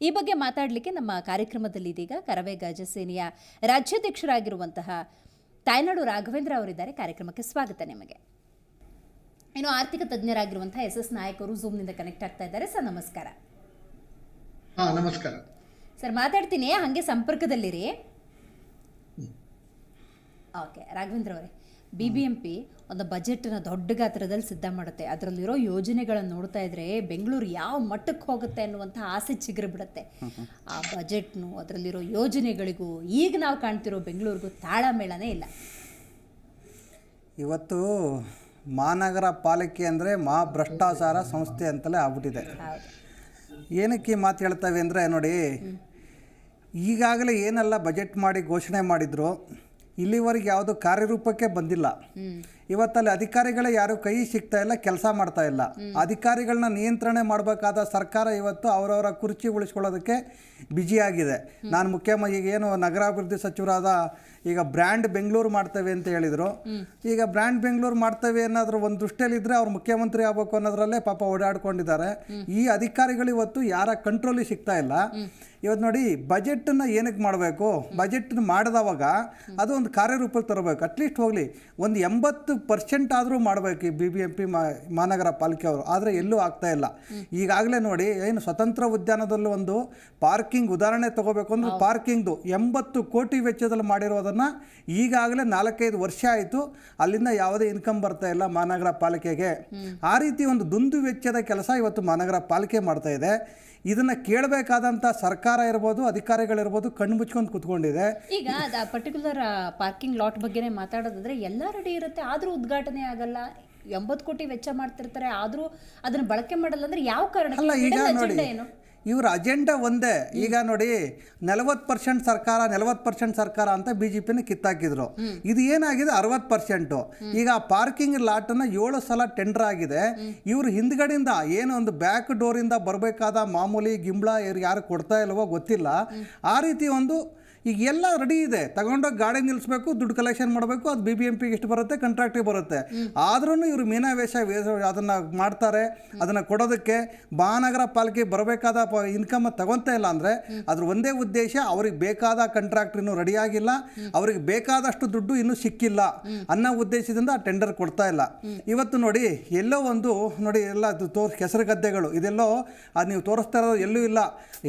ಈ ಬಗ್ಗೆ ಮಾತಾಡಲಿಕ್ಕೆ ನಮ್ಮ ಕಾರ್ಯಕ್ರಮದಲ್ಲಿ ಇದೀಗ ಕರವೇ ಗಜಸೇನೆಯ ರಾಜ್ಯಾಧ್ಯಕ್ಷರಾಗಿರುವಂತಹ ತಾಯ್ನಾಡು ರಾಘವೇಂದ್ರ ಅವರಿದ್ದಾರೆ. ಕಾರ್ಯಕ್ರಮಕ್ಕೆ ಸ್ವಾಗತ ನಿಮಗೆ. ಇನ್ನು ಆರ್ಥಿಕ ತಜ್ಞರಾಗಿರುವಂತಹ ಎಸ್ ಎಸ್ ನಾಯಕರು ಝೂಮ್ನಿಂದ ಕನೆಕ್ಟ್ ಆಗ್ತಾ ಇದ್ದಾರೆ. ಸರ್ ನಮಸ್ಕಾರ. ನಮಸ್ಕಾರ. ಸರ್ ಮಾತಾಡ್ತೀನಿ. ಹಂಗೆ ಸಂಪರ್ಕದಲ್ಲಿರಿ. ಓಕೆ ರಾಘವೇಂದ್ರ ಅವರೇ. ಬಿ ಬಿ ಎಂ ಪಿ ಒಂದು ಬಜೆಟ್ನ ದೊಡ್ಡ ಗಾತ್ರದಲ್ಲಿ ಸಿದ್ಧ ಮಾಡುತ್ತೆ. ಅದರಲ್ಲಿರೋ ಯೋಜನೆಗಳನ್ನು ನೋಡ್ತಾ ಇದ್ರೆ ಬೆಂಗಳೂರು ಯಾವ ಮಟ್ಟಕ್ಕೆ ಹೋಗುತ್ತೆ ಅನ್ನುವಂಥ ಆಸೆ ಚಿಗುರು ಬಿಡುತ್ತೆ. ಆ ಬಜೆಟ್ನು ಅದರಲ್ಲಿರೋ ಯೋಜನೆಗಳಿಗೂ ಈಗ ನಾವು ಕಾಣ್ತಿರೋ ಬೆಂಗಳೂರಿಗೂ ತಾಳಮೇಳನೇ ಇಲ್ಲ. ಇವತ್ತು ಮಹಾನಗರ ಪಾಲಿಕೆ ಅಂದರೆ ಮಹಾ ಭ್ರಷ್ಟಾಚಾರ ಸಂಸ್ಥೆ ಅಂತಲೇ ಆಗ್ಬಿಟ್ಟಿದೆ. ಏನಕ್ಕೆ ಮಾತು ಹೇಳ್ತವೆ ಅಂದರೆ ನೋಡಿ ಈಗಾಗಲೇ ಏನೆಲ್ಲ ಬಜೆಟ್ ಮಾಡಿ ಘೋಷಣೆ ಮಾಡಿದ್ರು ಇಲ್ಲಿವರೆಗೆ ಯಾವುದು ಕಾರ್ಯರೂಪಕ್ಕೆ ಬಂದಿಲ್ಲ. ಇವತ್ತಲ್ಲಿ ಅಧಿಕಾರಿಗಳೇ ಯಾರು ಕೈ ಸಿಗ್ತಾ ಇಲ್ಲ ಕೆಲಸ ಮಾಡ್ತಾ ಇಲ್ಲ. ಅಧಿಕಾರಿಗಳನ್ನ ನಿಯಂತ್ರಣೆ ಮಾಡಬೇಕಾದ ಸರ್ಕಾರ ಇವತ್ತು ಅವರವರ ಕುರ್ಚಿ ಉಳಿಸ್ಕೊಳ್ಳೋದಕ್ಕೆ ಬ್ಯುಸಿಯಾಗಿದೆ ನಾನು ಮುಖ್ಯಮಂತ್ರಿ ಈಗ ಏನು ನಗರಾಭಿವೃದ್ಧಿ ಸಚಿವರಾದ ಈಗ ಬ್ರ್ಯಾಂಡ್ ಬೆಂಗಳೂರು ಮಾಡ್ತೇವೆ ಅಂತ ಹೇಳಿದರು. ಈಗ ಬ್ರ್ಯಾಂಡ್ ಬೆಂಗಳೂರು ಮಾಡ್ತೇವೆ ಅನ್ನೋದ್ರ ಒಂದು ದೃಷ್ಟಿಯಲ್ಲಿದ್ದರೆ ಅವ್ರು ಮುಖ್ಯಮಂತ್ರಿ ಆಗಬೇಕು ಅನ್ನೋದ್ರಲ್ಲೇ ಪಾಪ ಓಡಾಡ್ಕೊಂಡಿದ್ದಾರೆ. ಈ ಅಧಿಕಾರಿಗಳು ಇವತ್ತು ಯಾರ ಕಂಟ್ರೋಲಿಗೆ ಸಿಗ್ತಾ ಇಲ್ಲ. ಇವತ್ತು ನೋಡಿ ಬಜೆಟನ್ನು ಏನಕ್ಕೆ ಮಾಡಬೇಕು? ಬಜೆಟ್ ಮಾಡಿದವಾಗ ಅದು ಒಂದು ಕಾರ್ಯರೂಪಕ್ಕೆ ತರಬೇಕು. ಅಟ್ಲೀಸ್ಟ್ ಹೋಗಲಿ. ಒಂದು ಎಂಬತ್ತು ಪರ್ಸೆಂಟ್ ಆದರೂ ಮಾಡಬೇಕು ಈ ಬಿ ಬಿ ಎಂ ಪಿ ಮಹಾನಗರ ಪಾಲಿಕೆ ಅವರು. ಆದರೆ ಎಲ್ಲೂ ಆಗ್ತಾ ಇಲ್ಲ. ಈಗಾಗಲೇ ನೋಡಿ ಏನು ಸ್ವತಂತ್ರ ಉದ್ಯಾನದಲ್ಲೂ ಒಂದು ಪಾರ್ಕಿಂಗ್ ಉದಾಹರಣೆ ತಗೋಬೇಕು ಅಂದ್ರೆ ಪಾರ್ಕಿಂಗ್ದು ಎಂಬತ್ತು ಕೋಟಿ ವೆಚ್ಚದಲ್ಲಿ ಮಾಡಿರೋದನ್ನು ಈಗಾಗಲೇ ನಾಲ್ಕೈದು ವರ್ಷ ಆಯಿತು. ಅಲ್ಲಿಂದ ಯಾವುದೇ ಇನ್ಕಮ್ ಬರ್ತಾ ಇಲ್ಲ ಮಹಾನಗರ ಪಾಲಿಕೆಗೆ. ಆ ರೀತಿ ಒಂದು ದುಂದು ವೆಚ್ಚದ ಕೆಲಸ ಇವತ್ತು ಮಹಾನಗರ ಪಾಲಿಕೆ ಮಾಡ್ತಾ ಇದೆ. ಇದನ್ನ ಕೇಳಬೇಕಾದಂತ ಸರ್ಕಾರ ಇರ್ಬೋದು ಅಧಿಕಾರಿಗಳಿರ್ಬೋದು ಕಣ್ಣು ಮುಚ್ಕೊಂಡು ಕುತ್ಕೊಂಡಿದೆ. ಈಗ ಪರ್ಟಿಕ್ಯುಲರ್ ಪಾರ್ಕಿಂಗ್ ಲಾಟ್ ಬಗ್ಗೆನೇ ಮಾತಾಡೋದಂದ್ರೆ ಎಲ್ಲ ರೆಡಿ ಇರುತ್ತೆ ಆದರೂ ಉದ್ಘಾಟನೆ ಆಗಲ್ಲ. ಎಂಬತ್ತು ಕೋಟಿ ವೆಚ್ಚ ಮಾಡ್ತಿರ್ತಾರೆ. ಆದರೂ ಅದನ್ನ ಬಳಕೆ ಮಾಡಲ್ಲ ಅಂದರೆ ಯಾವ ಕಾರಣ ಏನು? ಇವ್ರ ಅಜೆಂಡಾ ಒಂದೇ. ಈಗ ನೋಡಿ ನಲವತ್ತು ಪರ್ಸೆಂಟ್ ಸರ್ಕಾರ ನಲವತ್ತು ಪರ್ಸೆಂಟ್ ಸರ್ಕಾರ ಅಂತ ಬಿ ಜೆ ಪಿನ ಕಿತ್ತಾಕಿದ್ರು. ಇದು ಏನಾಗಿದೆ? ಅರವತ್ತು ಪರ್ಸೆಂಟು. ಈಗ ಪಾರ್ಕಿಂಗ್ ಲಾಟನ್ನು ಏಳು ಸಲ ಟೆಂಡರ್ ಆಗಿದೆ. ಇವರು ಹಿಂದ್ಗಡೆಯಿಂದ ಏನೋ ಒಂದು ಬ್ಯಾಕ್ ಡೋರಿಂದ ಬರಬೇಕಾದ ಮಾಮೂಲಿ ಗಿಂಬಳ ಇವ್ರು ಯಾರು ಕೊಡ್ತಾ ಇಲ್ವೋ ಗೊತ್ತಿಲ್ಲ. ಆ ರೀತಿ ಒಂದು ಈಗ ಎಲ್ಲ ರೆಡಿ ಇದೆ. ತಗೊಂಡೋಗಿ ಗಾಡಿ ನಿಲ್ಲಿಸ್ಬೇಕು ದುಡ್ಡು ಕಲೆಕ್ಷನ್ ಮಾಡಬೇಕು, ಅದು ಬಿ ಬಿ ಎಂ ಪಿಗೆ ಎಷ್ಟು ಬರುತ್ತೆ? ಕಾಂಟ್ರಾಕ್ಟಿಗೆ ಬರುತ್ತೆ. ಆದ್ರೂ ಇವರು ಮೀನಾವೇಶ ಅದನ್ನು ಮಾಡ್ತಾರೆ. ಅದನ್ನು ಕೊಡೋದಕ್ಕೆ ಮಹಾನಗರ ಪಾಲಿಕೆ ಬರಬೇಕಾದ ಪ ಇನ್ಕಮ್ ತಗೊತಾ ಇಲ್ಲ ಅಂದರೆ ಅದ್ರ ಒಂದೇ ಉದ್ದೇಶ ಅವ್ರಿಗೆ ಬೇಕಾದ ಕಾಂಟ್ರಾಕ್ಟ್ ಇನ್ನೂ ರೆಡಿ ಆಗಿಲ್ಲ. ಅವ್ರಿಗೆ ಬೇಕಾದಷ್ಟು ದುಡ್ಡು ಇನ್ನೂ ಸಿಕ್ಕಿಲ್ಲ ಅನ್ನೋ ಉದ್ದೇಶದಿಂದ ಟೆಂಡರ್ ಕೊಡ್ತಾ ಇಲ್ಲ. ಇವತ್ತು ನೋಡಿ ಎಲ್ಲೋ ಒಂದು ನೋಡಿ ಎಲ್ಲ ತೋರ್ ಕೆಸರು ಗದ್ದೆಗಳು ಇದೆಲ್ಲೋ ಅದು ನೀವು ತೋರಿಸ್ತಾ ಇರೋದು ಎಲ್ಲೂ ಇಲ್ಲ.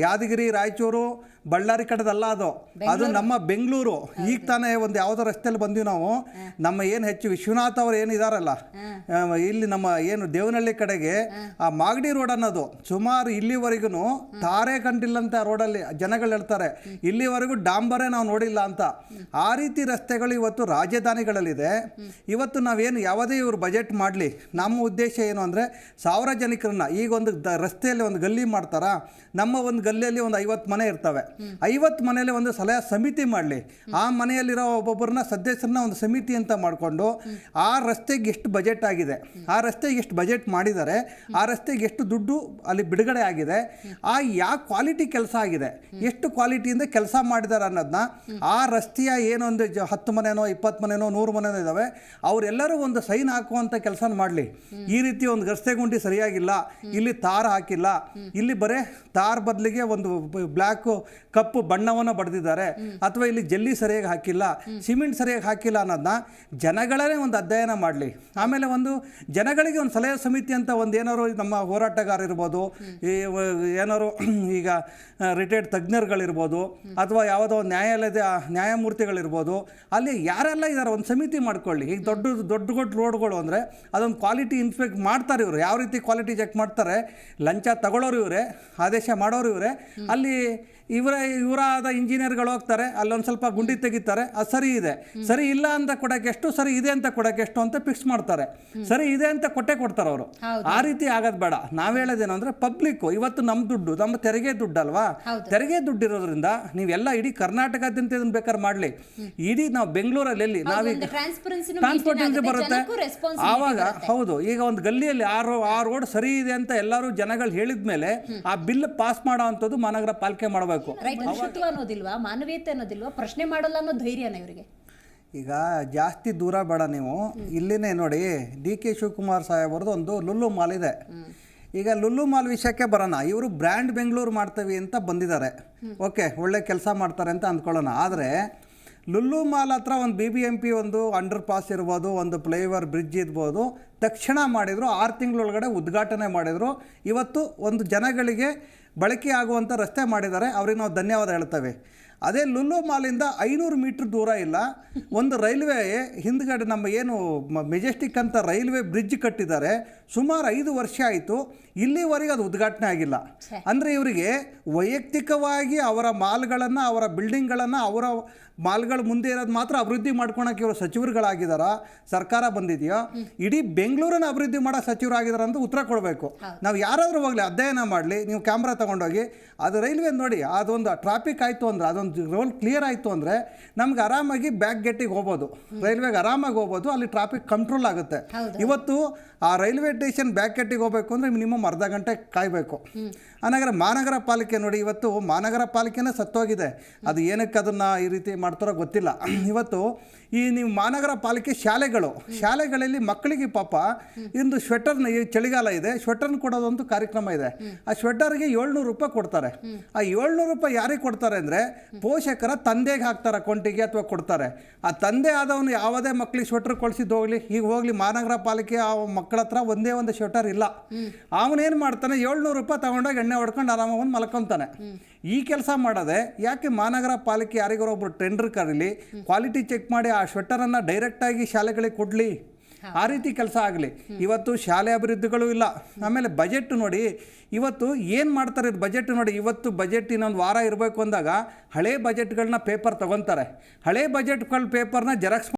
ಯಾದಗಿರಿ, ರಾಯಚೂರು ಬಳ್ಳಾರಿ ಕಡೆದಲ್ಲ ಅದು. ಅದು ನಮ್ಮ ಬೆಂಗಳೂರು. ಈಗ ತಾನೇ ಒಂದು ಯಾವುದೋ ರಸ್ತೆಯಲ್ಲಿ ಬಂದ್ವಿ ನಾವು. ನಮ್ಮ ಏನು ಹೆಚ್ಚು ವಿಶ್ವನಾಥ್ ಅವ್ರು ಏನು ಇದಾರಲ್ಲ. ಇಲ್ಲಿ ನಮ್ಮ ಏನು ದೇವನಹಳ್ಳಿ ಕಡೆಗೆ ಆ ಮಾಗಡಿ ರೋಡ್ ಅನ್ನೋದು ಸುಮಾರು ಇಲ್ಲಿವರೆಗೂ ತಾರೆ ಕಂಡಿಲ್ಲಂತ ರೋಡಲ್ಲಿ ಜನಗಳು ಹೇಳ್ತಾರೆ. ಇಲ್ಲಿವರೆಗೂ ಡಾಂಬರೇ ನಾವು ನೋಡಿಲ್ಲ ಅಂತ. ಆ ರೀತಿ ರಸ್ತೆಗಳು ಇವತ್ತು ರಾಜಧಾನಿಗಳಲ್ಲಿದೆ. ಇವತ್ತು ನಾವೇನು ಯಾವುದೇ ಇವರು ಬಜೆಟ್ ಮಾಡಲಿ. ನಮ್ಮ ಉದ್ದೇಶ ಏನು ಅಂದರೆ ಸಾರ್ವಜನಿಕರನ್ನ ಈಗ ಒಂದು ದ ರಸ್ತೆಯಲ್ಲಿ ಒಂದು ಗಲ್ಲಿ ಮಾಡ್ತಾರಾ? ನಮ್ಮ ಒಂದು ಗಲ್ಲಿಯಲ್ಲಿ ಒಂದು ಐವತ್ತು ಮನೆ ಇರ್ತವೆ. ಐವತ್ತು ಮನೆಯಲ್ಲಿ ಒಂದು ಸಲಹಾ ಸಮಿತಿ ಮಾಡಲಿ. ಆ ಮನೆಯಲ್ಲಿರೋ ಒಬ್ಬೊಬ್ಬರನ್ನ ಸದಸ್ಯರನ್ನ ಒಂದು ಸಮಿತಿ ಅಂತ ಮಾಡಿಕೊಂಡು ಆ ರಸ್ತೆಗೆ ಎಷ್ಟು ಬಜೆಟ್ ಆಗಿದೆ, ಆ ರಸ್ತೆಗೆ ಎಷ್ಟು ಬಜೆಟ್ ಮಾಡಿದ್ದಾರೆ, ಆ ರಸ್ತೆಗೆ ಎಷ್ಟು ದುಡ್ಡು ಅಲ್ಲಿ ಬಿಡುಗಡೆ ಆಗಿದೆ, ಆ ಯಾವ ಕ್ವಾಲಿಟಿ ಕೆಲಸ ಆಗಿದೆ, ಎಷ್ಟು ಕ್ವಾಲಿಟಿಯಿಂದ ಕೆಲಸ ಮಾಡಿದ್ದಾರೆ ಅನ್ನೋದನ್ನ ಆ ರಸ್ತೆಯ ಏನೊಂದು ಜ ಹತ್ತು ಮನೆನೋ, ಇಪ್ಪತ್ತು ಮನೆನೋ, ನೂರು ಮನೆನೋ ಇದ್ದಾವೆ ಅವರೆಲ್ಲರೂ ಒಂದು ಸೈನ್ ಹಾಕುವಂಥ ಕೆಲಸ ಮಾಡಲಿ. ಈ ರೀತಿ ಒಂದು ರಸ್ತೆ ಗುಂಡಿ ಸರಿಯಾಗಿಲ್ಲ, ಇಲ್ಲಿ ತಾರ್ ಹಾಕಿಲ್ಲ, ಇಲ್ಲಿ ಬರೇ ತಾರ್ ಬದಲಿಗೆ ಒಂದು ಬ್ಲ್ಯಾಕು ಕಪ್ಪು ಬಣ್ಣವನ್ನು ಬಡ್ದಿದ್ದಾರೆ. ಅಥವಾ ಇಲ್ಲಿ ಜಲ್ಲಿ ಸರಿಯಾಗಿ ಹಾಕಿಲ್ಲ ಸಿಮೆಂಟ್ ಸರಿಯಾಗಿ ಹಾಕಿಲ್ಲ ಅನ್ನೋದನ್ನ ಜನಗಳೇ ಒಂದು ಅಧ್ಯಯನ ಮಾಡಲಿ. ಆಮೇಲೆ ಒಂದು ಜನಗಳಿಗೆ ಒಂದು ಸಲಹೆ ಸಮಿತಿ ಅಂತ ಒಂದು ಏನಾದ್ರು ನಮ್ಮ ಹೋರಾಟಗಾರ ಇರ್ಬೋದು ಈ ಏನಾದ್ರು ಈಗ ರಿಟೈರ್ಡ್ ತಜ್ಞರುಗಳಿರ್ಬೋದು ಅಥವಾ ಯಾವುದೋ ನ್ಯಾಯಾಲಯದ ನ್ಯಾಯಮೂರ್ತಿಗಳಿರ್ಬೋದು ಅಲ್ಲಿ ಯಾರೆಲ್ಲ ಇದ್ದಾರೆ ಒಂದು ಸಮಿತಿ ಮಾಡ್ಕೊಳ್ಳಿ. ಈಗ ದೊಡ್ಡ ದೊಡ್ಡ ದೊಡ್ಡ ರೋಡ್ಗಳು ಅಂದರೆ ಅದೊಂದು ಕ್ವಾಲಿಟಿ ಇನ್ಸ್ಪೆಕ್ಟ್ ಮಾಡ್ತಾರೆ ಇವರು. ಯಾವ ರೀತಿ ಕ್ವಾಲಿಟಿ ಚೆಕ್ ಮಾಡ್ತಾರೆ? ಲಂಚ ತಗೊಳ್ಳೋರು ಇವರೇ ಆದೇಶ ಮಾಡೋರು ಇವರೇ. ಅಲ್ಲಿ ಇವರ ಇವರಾದ ಇಂಜಿನಿಯರ್ಗಳು ಹೋಗ್ತಾರೆ ಅಲ್ಲೊಂದು ಸ್ವಲ್ಪ ಗುಂಡಿ ತೆಗಿತಾರೆ ಅದು ಸರಿ ಇದೆ. ಸರಿ ಇಲ್ಲ ಅಂತ ಕೊಡೋಕೆ ಎಷ್ಟು ಸರಿ ಇದೆ ಅಂತ ಕೊಡೋಕೆ ಎಷ್ಟು ಅಂತ ಫಿಕ್ಸ್ ಮಾಡ್ತಾರೆ. ಸರಿ ಇದೆ ಅಂತ ಕೊಟ್ಟೆ ಕೊಡ್ತಾರೆ ಅವರು. ಆ ರೀತಿ ಆಗೋದು ಬೇಡ. ನಾವು ಹೇಳೋದೇನು ಅಂದ್ರೆ ಪಬ್ಲಿಕ್ ಇವತ್ತು ನಮ್ಮ ದುಡ್ಡು ನಮ್ಮ ತೆರಿಗೆ ದುಡ್ಡು ಅಲ್ವಾ ತೆರಿಗೆ ದುಡ್ಡು ಇರೋದ್ರಿಂದ ನೀವೆಲ್ಲ ಇಡೀ ಕರ್ನಾಟಕದಿಂದ ಇದನ್ನ ಬೇಕಾದ್ರೆ ಮಾಡಲಿ. ಇಡೀ ನಾವು ಬೆಂಗಳೂರಲ್ಲಿ ಎಲ್ಲಿ ನಾವೀಗ ಟ್ರಾನ್ಸ್ಪೋರ್ಟ್ ಬರುತ್ತೆ. ಆವಾಗ ಹೌದು ಈಗ ಒಂದು ಗಲ್ಲಿಯಲ್ಲಿ ಆ ರೋ ಆ ರೋಡ್ ಸರಿ ಇದೆ ಅಂತ ಎಲ್ಲರೂ ಜನಗಳು ಹೇಳಿದ್ಮೇಲೆ ಆ ಬಿಲ್ ಪಾಸ್ ಮಾಡೋ ಅಂಥದ್ದು ಮಹಾನಗರ ಪಾಲಿಕೆ ಮಾಡಬೇಕು ರೈಟ್ ಮನುಷ್ಯತ್ವ ಅನ್ನೋದಿಲ್ವಾ? ಮಾನವೀಯತೆ ಅನ್ನೋದಿಲ್ವಾ? ಪ್ರಶ್ನೆ ಮಾಡಲ್ಲ ಅನ್ನೋ ಧೈರ್ಯನ ಇವರಿಗೆ. ಈಗ ಜಾಸ್ತಿ ದೂರ ಬೇಡ ನೀವು. ಇಲ್ಲಿನೇ ನೋಡಿ ಡಿ ಕೆ ಶಿವಕುಮಾರ್ ಸಾಹೇಬರದು ಒಂದು ಲುಲ್ಲು ಮಾಲ್ ಇದೆ. ಈಗ ಲುಲ್ಲು ಮಾಲ್ ವಿಷಯಕ್ಕೆ ಬರೋಣ. ಇವರು ಬ್ರ್ಯಾಂಡ್ ಬೆಂಗಳೂರು ಮಾಡ್ತೀವಿ ಅಂತ ಬಂದಿದ್ದಾರೆ. ಓಕೆ ಒಳ್ಳೆ ಕೆಲಸ ಮಾಡ್ತಾರೆ ಅಂತ ಅಂದ್ಕೊಳ್ಳೋಣ. ಆದರೆ ಲುಲ್ಲು ಮಾಲ್ ಹತ್ರ ಒಂದು ಬಿ ಬಿ ಎಂ ಪಿ ಒಂದು ಅಂಡರ್ ಪಾಸ್ ಇರ್ಬೋದು ಒಂದು ಫ್ಲೈಓವರ್ ಬ್ರಿಡ್ಜ್ ಇರ್ಬೋದು. ತಕ್ಷಣ ಮಾಡಿದರು ಆರು ತಿಂಗಳೊಳಗಡೆ ಉದ್ಘಾಟನೆ ಮಾಡಿದರು. ಇವತ್ತು ಒಂದು ಜನಗಳಿಗೆ ಬಳಕೆ ಆಗುವಂಥ ರಸ್ತೆ ಮಾಡಿದ್ದಾರೆ. ಅವ್ರಿಗೆ ನಾವು ಧನ್ಯವಾದ ಹೇಳ್ತೇವೆ. ಅದೇ ಲುಲ್ಲು ಮಾಲಿಂದ ಐನೂರು ಮೀಟ್ರ್ ದೂರ ಇಲ್ಲ. ಒಂದು ರೈಲ್ವೆ ಹಿಂದ್ಗಡೆ ನಮ್ಮ ಏನು ಮೆಜೆಸ್ಟಿಕ್ ಅಂತ ರೈಲ್ವೆ ಬ್ರಿಡ್ಜ್ ಕಟ್ಟಿದ್ದಾರೆ. ಸುಮಾರು ಐದು ವರ್ಷ ಆಯಿತು. ಇಲ್ಲಿವರೆಗೆ ಅದು ಉದ್ಘಾಟನೆ ಆಗಿಲ್ಲ. ಅಂದರೆ ಇವರಿಗೆ ವೈಯಕ್ತಿಕವಾಗಿ ಅವರ ಮಾಲ್ಗಳನ್ನು ಅವರ ಬಿಲ್ಡಿಂಗ್ಗಳನ್ನು ಅವರ ಮಾಲ್ಗಳ ಮುಂದೆ ಇರೋದು ಮಾತ್ರ ಅಭಿವೃದ್ಧಿ ಮಾಡ್ಕೊಳಕ್ಕೆ ಇವರು ಸಚಿವರುಗಳಾಗಿದ್ದಾರ ಸರ್ಕಾರ ಬಂದಿದೆಯೋ ಇಡೀ ಬೆಂಗಳೂರನ್ನ ಅಭಿವೃದ್ಧಿ ಮಾಡೋ ಸಚಿವರಾಗಿದ್ದಾರೆ ಅಂತ ಉತ್ತರ ಕೊಡಬೇಕು. ನಾವು ಯಾರಾದರೂ ಹೋಗಲಿ ಅಧ್ಯಯನ ಮಾಡಲಿ ನೀವು ಕ್ಯಾಮ್ರಾ ತೊಗೊಂಡೋಗಿ ಅದು ರೈಲ್ವೆ ನೋಡಿ ಅದೊಂದು ಟ್ರಾಫಿಕ್ ಆಯಿತು ಅಂದರೆ ಅದೊಂದು ರೋಲ್ ಕ್ಲಿಯರ್ ಆಯಿತು ಅಂದರೆ ನಮ್ಗೆ ಆರಾಮಾಗಿ ಬ್ಯಾಕ್ ಗೇಟಿಗೆ ಹೋಗ್ಬೋದು. ರೈಲ್ವೆಗೆ ಆರಾಮಾಗಿ ಹೋಗ್ಬೋದು ಅಲ್ಲಿ ಟ್ರಾಫಿಕ್ ಕಂಟ್ರೋಲ್ ಆಗುತ್ತೆ. ಇವತ್ತು ಆ ರೈಲ್ವೆ ಸ್ಟೇಷನ್ ಬ್ಯಾಕ್ ಗೇಟಿಗೆ ಹೋಗಬೇಕು ಅಂದರೆ ಮಿನಿಮಮ್ ಅರ್ಧ ಗಂಟೆ ಕಾಯಬೇಕು. ಅನಗರ ಮಹಾನಗರ ಪಾಲಿಕೆ ನೋಡಿ ಇವತ್ತು ಮಹಾನಗರ ಪಾಲಿಕೆನೇ ಸತ್ತೋಗಿದೆ. ಅದು ಏನಕ್ಕೆ ಅದನ್ನು ಈ ರೀತಿ ಮಾಡ್ತಾರೋ ಗೊತ್ತಿಲ್ಲ. ಇವತ್ತು ಈ ನೀವು ಮಹಾನಗರ ಪಾಲಿಕೆ ಶಾಲೆಗಳು, ಶಾಲೆಗಳಲ್ಲಿ ಮಕ್ಕಳಿಗೆ ಪಾಪ ಇಂದು ಸ್ವೆಟರ್ನ ಈ ಚಳಿಗಾಲ ಇದೆ ಸ್ವೆಟರ್ನ ಕೊಡೋದೊಂದು ಕಾರ್ಯಕ್ರಮ ಇದೆ. ಆ ಸ್ವೆಟರ್ಗೆ ಏಳ್ನೂರು ರೂಪಾಯಿ ಕೊಡ್ತಾರೆ. ಆ ಏಳ್ನೂರು ರೂಪಾಯಿ ಯಾರಿಗೆ ಕೊಡ್ತಾರೆ ಅಂದರೆ ಪೋಷಕರ ತಂದೆಗೆ ಹಾಕ್ತಾರೆ ಅಕೌಂಟಿಗೆ ಅಥವಾ ಕೊಡ್ತಾರೆ. ಆ ತಂದೆ ಆದವನು ಯಾವುದೇ ಮಕ್ಕಳಿಗೆ ಸ್ವೆಟರ್ ಕೊಡಿಸಿದ್ದು ಹೋಗಲಿ, ಈಗ ಹೋಗಲಿ ಮಹಾನಗರ ಪಾಲಿಕೆ ಆ ಮಕ್ಕಳ ಹತ್ರ ಒಂದೇ ಒಂದು ಸ್ವೆಟರ್ ಇಲ್ಲ. ಅವನೇನು ಮಾಡ್ತಾನೆ, ಏಳ್ನೂರು ರೂಪಾಯಿ ತಗೊಂಡೋಗಿ ಎಣ್ಣೆ ಹೊಡ್ಕೊಂಡು ಆರಾಮಾಗಿ ಮಲ್ಕೊತಾನೆ. ಈ ಕೆಲಸ ಮಾಡೋದೆ ಯಾಕೆ ಮಹಾನಗರ ಪಾಲಿಕೆ ಯಾರಿಗಾರೋ ಒಬ್ರು ಟೆಂಡರ್ ಕರೀಲಿ ಕ್ವಾಲಿಟಿ ಚೆಕ್ ಮಾಡಿ ಆ ಸ್ವೆಟರನ್ನು ಡೈರೆಕ್ಟಾಗಿ ಶಾಲೆಗಳಿಗೆ ಕೊಡಲಿ. ಆ ರೀತಿ ಕೆಲಸ ಆಗಲಿ. ಇವತ್ತು ಶಾಲೆ ಅಭಿವೃದ್ಧಿಗಳು ಇಲ್ಲ. ಆಮೇಲೆ ಬಜೆಟ್ ನೋಡಿ ಇವತ್ತು ಏನು ಮಾಡ್ತಾರೆ ಬಜೆಟ್ ನೋಡಿ ಇವತ್ತು ಬಜೆಟ್ ಇನ್ನೊಂದು ವಾರ ಇರಬೇಕು ಅಂದಾಗ ಹಳೆ ಬಜೆಟ್ಗಳನ್ನ ಪೇಪರ್ ತೊಗೊತಾರೆ. ಹಳೆ ಬಜೆಟ್ಗಳ ಪೇಪರ್ನ ಜೆರಾಕ್ಸ್